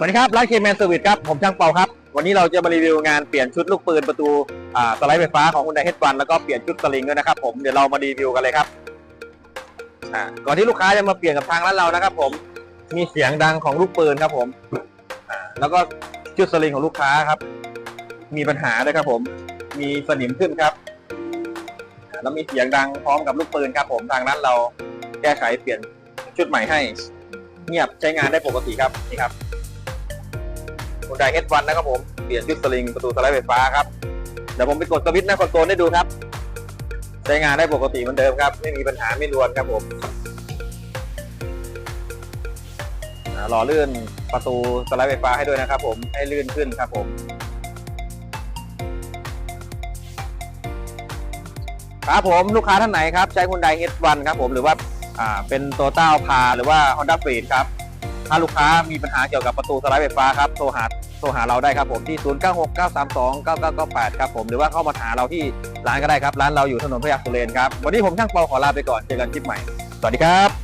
สวัสดีครับร้านเคแมนเซอร์วิสครับ ผมช่างเปาครับ วันนี้เราจะมารีวิวงานเปลี่ยนชุดลูกปืนประตูสไลด์ไฟฟ้าของคุณไดเฮดวันแล้วก็เปลี่ยนชุดสลิงด้วยนะครับผมเดี๋ยวเรามารีวิวกันเลยครับก่อนที่ลูกค้าจะมาเปลี่ยนกับทางร้านเรานะครับ ผมมีเสียงดังของลูกปืนครับผมแล้วก็ชุดสลิงของลูกค้าครับ มีปัญหาด้วยครับ ผม มีสนิมขึ้นครับแล้วมีเสียงดังพร้อมกับลูกปืนครับ ผมทางร้านเราแก้ไขเปลี่ยนชุดใหม่ให้ เงียบใช้งานได้ปกติครับนี่ครับ คุณไดเฮดวันนะครับผมเปลี่ยนชุดสลิงประตูสไลด์ไฟฟ้าครับเดี๋ยวผมไปกดสวิตช์หน้าคอนโซลให้ดูครับ ใช้งานได้ปกติเหมือนเดิมครับ ไม่มีปัญหาไม่รวนครับผมอ่ารอลื่นประตูสไลด์ไฟฟ้าให้ด้วยนะครับผมให้ลื่นขึ้นครับผมครับผมลูกค้าท่านไหนครับ ใช้คุณไดเฮดวันครับผมหรือว่าเป็นโตต้าพาหรือว่า Honda f r e e ครับ ถ้าลูกค้ามีปัญหาเกี่ยวกับประตูสไลด์ไฟฟ้าครับโทรหาโทรหาเราได้ครับผมที่ 0969329998 ครับผมหรือว่าเข้ามาหาเราที่ร้านก็ได้ครับ ร้านเราอยู่ถนนพระยาสุเรนครับ วันนี้ผมช่างเปาขอลาไปก่อนเจอกันคลิปใหม่ สวัสดีครับ